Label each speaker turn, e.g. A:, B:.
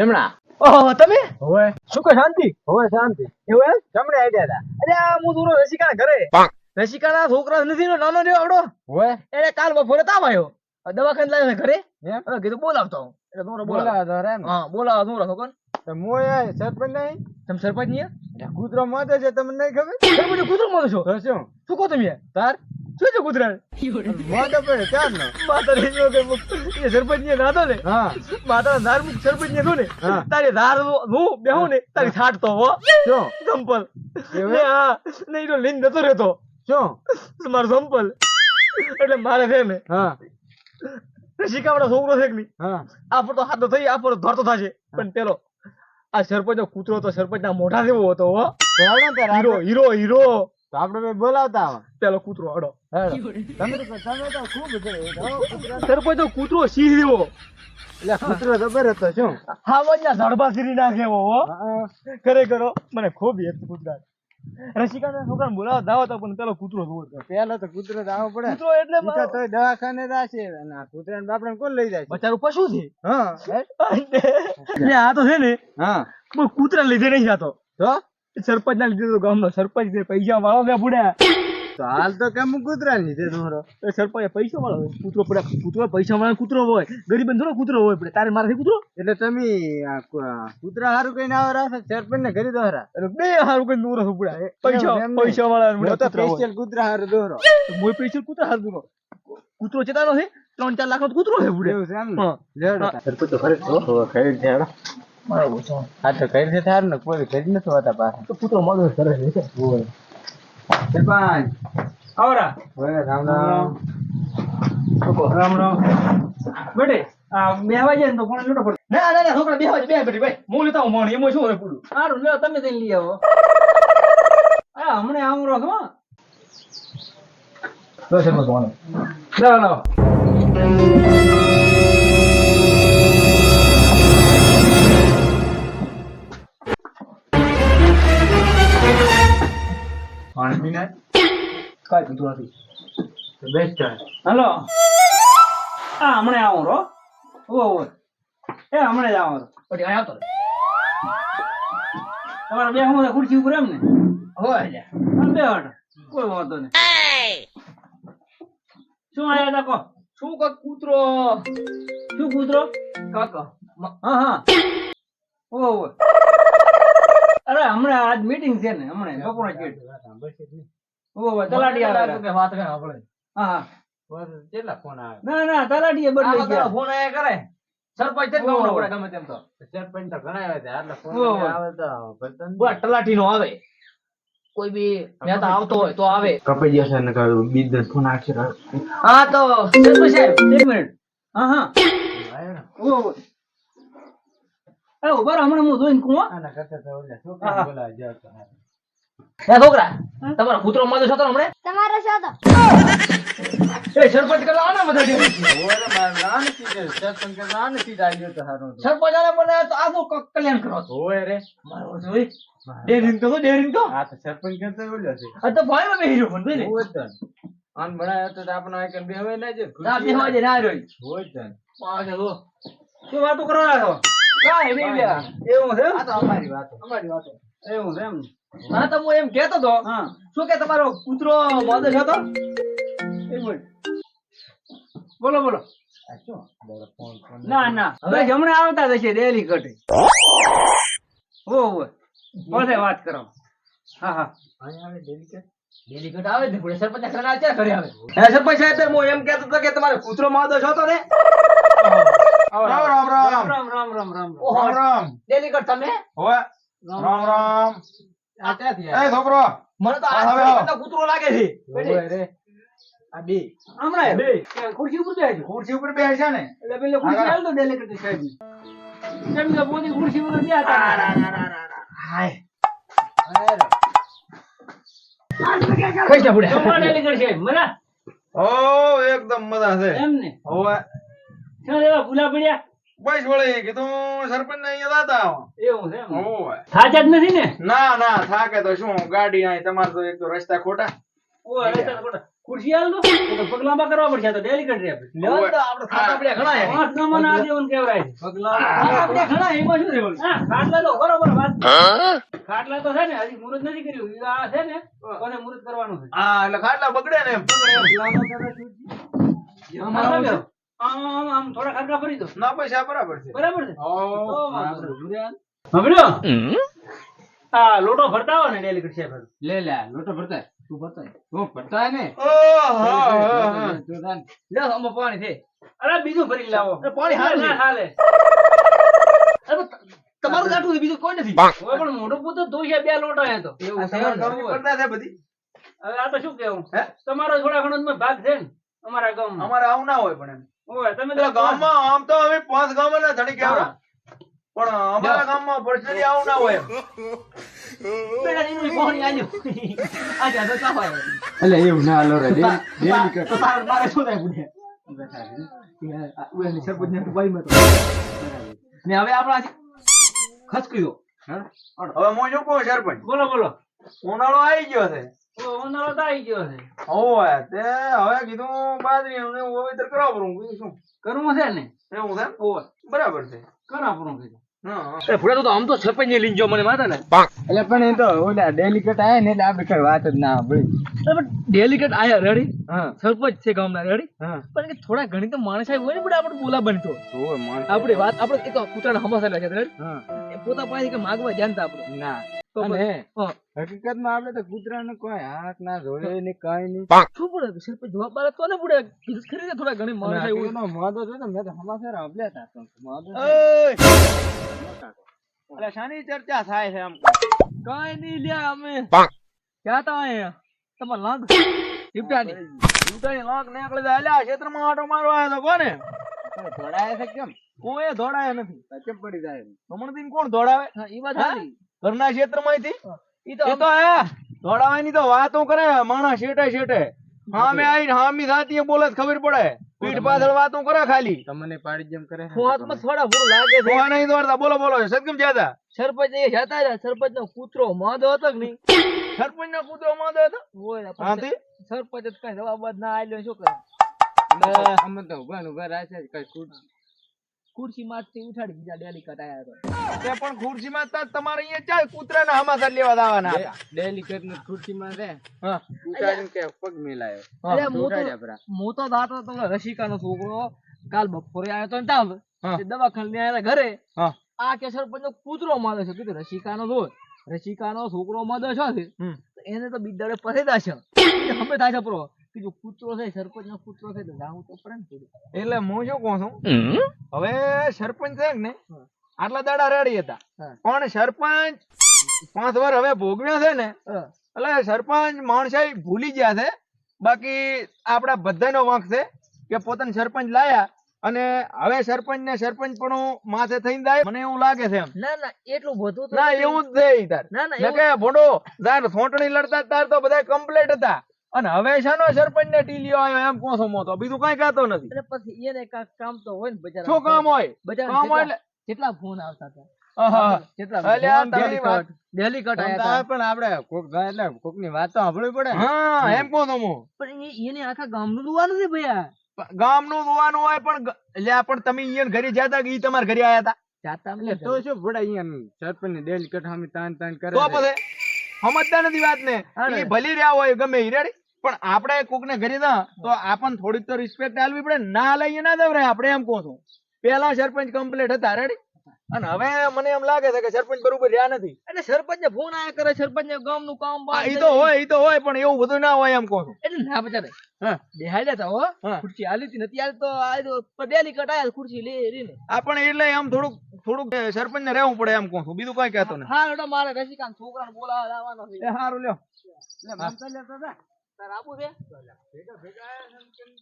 A: જમણા?
B: ઓહો તમે?
A: હોય
B: શું કે શાંતિ?
A: હોય શાંતિ.
B: એવું એમ?
A: જમણે આઈડિયા હતા
B: અરે આ હું દૂરો રસિકા ઘરે. રસિકાના છોકરા નથી ને નાનો રહ્યો આવડો.
A: હોય
B: એને કાલ બપોરે તાવ આવ્યો. દવાખાને લાવ્યો ઘરે.
A: એમ?
B: હવે કીધું બોલાવતો હું. એટલે દોરો
A: બોલાવતો ને.
B: હા બોલાવો દોરો છોકરા
A: તો મોય સરપંચ નહીં?
B: તમે સરપંચની
A: કૂતરો મોતે છે તમને નહીં ખબર?
B: કૂતરો મોતો છો?
A: શું
B: કહો તમે?
A: તાર?
B: શું છે કૂતરા
A: મોતે પડે ચાર નો.
B: માતા ને જો કે એ સરપંચ ને નાતો ને.
A: હા.
B: માતા ધાર મુક સરપંચ ને? ને. તારી ધાર હું બેહું ને તારી છાટ તો હો.
A: જો.
B: સંપલ. ને હા ને તો લઈને જતો રહેતો.
A: શું
B: મારો સંપલ. એટલે મારે છે ને
A: હા.
B: શીખાવડો છોકરો છે કે નહીં?
A: હા.
B: આપણો તો હાથ થઈ આપણો ધરતો થશે. પણ પેલો આ સરપંચ કૂતરો તો સરપંચ ના મોઢા જેવો હતો હો. Hero hero hero.
A: તો આપણે બે બોલાવતા આવા.
B: પેલો કૂતરો
A: અડો. તમે તો તમે તો ખૂબ છે હો,
B: સરપંચ તો કૂતરો સિંહ જેવો
A: એટલે કૂતરો ખબર હતો શું?
B: હાવજના ઝડબા સીરી નાખે એવો હો.
A: હા.
B: ખરેખર મને ખૂબ યાદ કૂતરા રસિકાના છોકરાને બોલાવવા દાવો તો પણ પેલો કૂતરો જોવો. જ.
A: પેલો તો કૂતરો આવો પડે.
B: કૂતરો એટલે
A: બીજા તો દવાખાને જાશે. અને આ કૂતરાને બાપડાને કોણ લઈ જાય છે?
B: બચારું પશુ છે?
A: હા. હે?
B: એટલે આ તો છે ને
A: હા.
B: કૂતરા લીધે નહીં જાતો.
A: તો?
B: સરપંચ ના લીધે તો ગામનો સરપંચ છે પૈસા વાળો ને પૂડ્યા
A: તો હાલ તો કેમ કૂતરા લીધે તમારો?
B: એ સરપંચ પૈસા વાળો હોય કૂતરો પડે કૂતરો પૈસા વાળો કૂતરો હોય ગરીબ થોડો કૂતરો હોય પડે તારે મારાથી કૂતરો?
A: એટલે તમે આ કુ- કૂતરા હારું કઈ ના રાખે સરપંચ ને કરી દોરા
B: એટલે બે હારું કઈ દોરો પડ્યા પૈસા પૈસા વાળા
A: તો સ્પેશિયલ કૂતરા હારું દોરો
B: મોય પૈસા કૂતરા હારું દોરો કૂતરો ચેતાનો છે? ત્રણ ચાર લાખ નો કૂતરો છે બુડે
A: એવું છે એમ ને?
B: હા.
A: સરપંચ તો ખરે તો ખરી.
B: બરાબર છે.
A: આ તો ને? કોઈ ખરી નથી હોતા પાછા
B: તો કૂતરો મદદ કરે છે.
A: હોય. સરપંચ
B: આવરા.
A: હોય રામ રામ.
B: રામ રામ. બેટે બેહવા જાય ને તો કોણ લૂટો પડે ના ના ના છોકરા બેહવા બે બેટી ભાઈ. હું લેતા હું મોણી એમાં શું હોય પૂરું? સારું લ્યો તમે જઈને લઈ આવો. આ હમણે આમ રહો છો બસ એમ તો લાવો લાવો પાણી કાંઈ પીતું નથી.
A: Best
B: hello. હા હમણે આવું રો ઓ ઓ એ હમણે જ આવો પછી અહીં આવતો તમારે બે હું ખુરશી ઉપર એમ ને? હોય. બે હટ. કોઈ વાંધો નહીં. શું આયા તા કહો? શું કહો કૂતરો? શું કૂતરો? કાકા હા હા. ઓ ઓ અરે હમણાં આજ મીટિંગ છે ને હમણાં બપોરે ચેટ ઓ ઓ તલાટી આવે વાત કરે આપણે હા હા.
A: કેટલા ફોન આવે?
B: ના ના તલાટીએ બદલી ગયા.
C: ફોન આયા કરે. સરપંચ જ ગામનો પડે. ગમે તેમ તો.
A: સરપંચ તો ઘણા આવે છે. એટલે ફોન આવે તો
C: બસ તલાટી નો આવે. કોઈ બી નેતા આવતો હોય તો આવે.
A: કપાઈ જશે ને કહ્યું બીજ ફોન આવશે
C: હા તો સરપંચ સાહેબ
B: એક મિનિટ. હા હા. ઓ. ઓ ઊભા રહો, હમણાં હું જોઈને કહું
A: આના કરતા તો ઓલા છોકરા બોલાવા જાવ તો.
C: હે છોકરા તમારો કૂતરો માદો છો તો હમણે?
D: તમારા સાથે
B: એ સરપંચ કરવા આને બધા ડેરી.
A: ઓરે મારે આને સીધે સરપંચ કરતા આને સીધા આવ્યો તો હારું
B: સરપંચ આને મને તો આ તો કલ્યાણ કરો છો.
A: ઓય રે.
B: મારો જોઈ ડેરીને તો જો, તો?
A: આ તો સરપંચ કરતા ઓલો છે.
B: આ તો ભાઈમાં બેહી રહ્યો પણ જોઈ લે.
A: તો ને. આને બનાવ્યો તો આપણો આઈકન ના
B: બેહવા
A: તો.
B: શું વાતો કરવા છો? કાંઈ નહીં. એવું છે?
A: આ તો અમારી વાતો.
B: અમારી વાતો. એવું છે એમ? હા તો હું એમ કહેતો તો શું કે તમારો કૂતરો મોદે હતો? એક બોલો બોલો.
A: આ શું? બોલો, ફોન ફોન
B: ના ના. હવે? જમણે આવતા જશે ડેલી કટે ઓ ઓ વાત કરો. હા હા.
A: આવે
C: આવે ને સરપંચ આવે
B: હે સરપંચ સાહેબ હું એમ કહેતો હતો કે તમારો કૂતરો મોદો છો તો ને?
A: રામ રામ રામ
B: રામ. રામ રામ રામ
A: રામ રામ.
C: ડેલીગેટ તમે?
A: હવે? રામ રામ એ છોકરો.
C: મને તો આ
A: હવે
C: કૂતરો લાગે છે.
A: આ બે.
B: હમણાં બે. ખુરશી ઉપર બેસજો.
A: ખુરશી ઉપર બેસ્યા ને.
B: એટલે પેલે ખુરશી. હાલ દો ડેલિકેટ સાહેબ કેમ કે પોતે ખુરશી ઉપર બેઠા
A: હાય.
C: કઈ છે બુડે
B: તમારા ડેલિકેટ સાહેબ મને
A: ઓ એકદમ મજા છે.
B: એમ ને?
A: હવે
B: શું લેવા ભૂલા પડ્યા.
A: બસ વળી કીધું સરપંચ ને અહીંયા દાદા
B: એવું છે
A: ઓય
B: થાચા જ નથી ને?
A: ના ના થાકે તો શું ગાડી અહીં તમારે તો એક તો રસ્તા ખોટા.
B: ઓ રસ્તા ખોટા. ખુરશી હાલ દો. તો પગ કરવા પડશે તો ડેલિકેટ રે આપણે.
C: લેવાનું તો આપણે ખાતા પડ્યા ઘણા હે.
B: પાંચ ગામોના આગેવાન કહેવાય છે.
C: ખાતા પડ્યા ઘણા એમાં શું રહેવાનું?
B: હા, ખાટલા તો બરોબર વાત ખાટલા તો છે ને હજી મુહૂર્ત નથી કર્યું આ છે ને કોને મુહૂર્ત કરવાનું છે.
C: હા, એટલે ખાટલા બગડે ને એમ.
B: આમ આમ થોડા ખાટલા દો.
C: ના પૈસા બરાબર છે.
B: બરાબર છે?
C: ઓ,
B: તો વાંધો નહીં. સાંભળ્યો? આ લોટો ભરતા હોય ને ડેલિકેટ છે
A: લે લે લોટો ભરતા તું ભરતા ભરતા ને?
C: પાણી છે.
B: અરે બીજું ભરી લાવો
C: પાણી
B: હાલે.
C: તમારું કાઢવું બીજું કોઈ નથી.
B: પણ મોટો પૂતો ધોઈ બે લોટો હે તો.
C: ગામની છે બધી.
B: હવે આ તો શું કેવું તમારો થોડા ઘણો ભાગ છે ને અમારા ગામ
C: અમારે આવું ના હોય પણ એમ.
B: તમે તો
C: ગામમાં આમ તો અમે પાંચ ગામના ધણી કહેવાય. પણ અમારા ગામમાં personally આવું ના હોય.
A: એટલે એવું ના લો રે.
C: તો તારે મારે શું થાય? ઉયાની. ને હવે આપણે ખસક્યો હવે હું શું કહું સરપંચ?
B: બોલો બોલો.
C: ઉનાળો આવી ગયો છે.
B: ઉનાળો તો આવી ગયો છે.
C: ઓવે, તે હવે કીધું બાજરીનું ને વાવેતર કરવા પડું બીજું શું?
B: કરવું છે ને?
C: એવું છે
B: ઓય,
C: બરાબર છે.
B: કરા પૂરું કીધું. એ ફૂડા તો આમ તો સરપંચ ને જો મને માતા ને.
A: એટલે પણ એ તો ઓલા ડેલિકેટ આયા ને એટલે આપણે કઈ વાત જ ના ભાઈ
B: ડેલિકેટ આયા રેડી
A: હા.
B: સરપંચ છે ગામના રેડી
A: હા.
B: પણ કે થોડા ઘણી તો માણસ આવી હોય ને પણ આપણે બોલા બનતો.
A: ઓય
B: આપણે વાત આપણે એક કૂતરાને હમાસા લાગ્યા રેડી
A: હા.
B: એ પોતા પાસે કે માગવા જાણતા આપણે
A: ના. અને
B: હા.
A: હકીકતમાં આપણે તો કૂતરાને કોઈ હાથ ના જોડે ને કઈ નહીં.
B: શું પડે? સરપંચ જવાબ તો ને પડે. કીધું ખરી થોડા ઘણી માણસ આવી હોય.
A: મોદો છે ને મેં તો સમાચાર સાંભળ્યા હતા. મોદો છે.
C: શાની ચર્ચા થાય છે આમ.
B: કાઈ નહીં લ્યા અમે. ક્યાં તા અહીંયા? તમાર લાગ ટીપટાની
C: ઉતારી લોક નીકળી જાય. અલ્યા, આ ક્ષેત્રમાં આંટો મારવા આવ્યો તો કોને?
A: કોઈ છે કેમ?
C: કોઈ દોડાય નથી.
A: કેમ પડી જાય?
C: હમણાં કોણ દોડાવે
B: એ વાત
C: હા? ઘરના ક્ષેત્રમાંથી?
B: ઈ તો
C: એ તો હે દોડાવાની તો વાતો કરે માણસ શેટે શેટે. હામે આઈને હામી સાચી બોલે તો ખબર પડે. પીઠ પાછળ વાતો કરે ખાલી.
A: તમને પાડી જેમ કરે
B: ફોનમાં થોડા ભૂલ લાગે છે.
C: જોવા નહીં દોડતા બોલો બોલો સદગમ જાતા.
B: સરપંચ એ જતા રહ્યા સરપંચ નો કૂતરો માદો હતો કે નહીં?
C: સરપંચ નો કૂતરો માંદો હતો?
B: હોય
C: હાથી
B: સરપંચ જ કઈ જવાબ ના આલ્યો શું કરે?
A: અમે તો ઊભા ઊભા રાખે છે કઈ ખુરશી
B: ખુરશી માંથી ઉઠાડી બીજા ડેલી કટાયા તો.
C: તે પણ ખુરશીમાં તો તમારે અહીંયા ચાલ કૂતરાના હમાસર લેવા દાવાના હતા.
A: ડેલિકેટની ખુરશીમાં રે.
C: હા.
A: કે પગ મિલાયો.
B: અરે હું તો
A: ઉઠાડ્યા
B: તો દાતો તો રસિકાનો છોકરો કાલ બપોરે આવ્યો તો ને તાવ. દવાખાને લઈ આવ્યા ઘરે. આ કેસર પણ કૂતરો મારે છે. કીધું રસિકાનો જો રસિકાનો છોકરો માદો છે. એને તો બિદાડે પસેદા છે. અમે થાય છે પ્રો. કીધું કૂતરો છે સરપંચ નો કૂતરો છે તો જાવું તો પડે ને થોડું.
C: એટલે હું શું કહું છું? હવે સરપંચ છે ને આટલા દાડા રેડી હતા. પણ સરપંચ પાંચ વાર હવે ભોગવ્યા છે ને એટલે સરપંચ માણસાઈ ભૂલી ગયા છે. બાકી આપડા બધાનો વાંક છે કે પોતાને સરપંચ લાયા અને હવે સરપંચ ને સરપંચ પણ માથે થઈને જાય. મને એવું લાગે છે એમ.
B: ના ના એટલું બધું
C: ના એવું જ છે તાર.
B: ના ના
C: કે ભોડો તાર સોંટણી લડતા તાર તો બધા કમ્પ્લીટ હતા. અને હવે શાનો સરપંચ ને ટીલીઓ આવ્યો એમ કોસો મોતો. બીજું કઈ કાતો નથી.
B: એટલે પછી એને કામ તો હોય ને બજાર
C: શું કામ હોય?
B: બજાર
C: કામ હોય
B: જેટલા- જેટલા ફોન આવતા હતા. કેટલા
A: એટલે
C: એટલે
A: એટલે
C: સમજતા નથી વાત ને ભલી રહ્યા હોય ગમે ઈ. રેડી પણ આપણે કોકને ઘરે ના તો આપણને થોડીક તો રિસ્પેક્ટ આલવી પડે ના લઈએ ના દવરાય આપણે એમ કહું છું. પેલા સરપંચ કમ્પ્લીટ હતા રેડી અને હવે મને એમ લાગે છે કે સરપંચ બરોબર રહ્યા નથી.
B: એટલે સરપંચ ને ફોન આયા કરે સરપંચ ને ગામનું કામ
C: એ તો હોય એ તો હોય પણ એવું બધું ના હોય એમ કહું છું.
B: એટલે ના બચારે
C: હા.
B: બેહાઈ હો ખુરશી હાલી હતી નથી હાલ તો આ તો ડેલી ખુરશી લે રીને
C: આપણે એટલે એમ થોડુંક થોડુંક સરપંચ ને રહેવું પડે એમ કહું છું. બીજું કઈ કહેતો નથી.
B: હા મારે રસિકાંત છોકરાને બોલાવવા લાવવાનો છે.
C: એ સારું લ્યો.
B: તાર આબુ છે?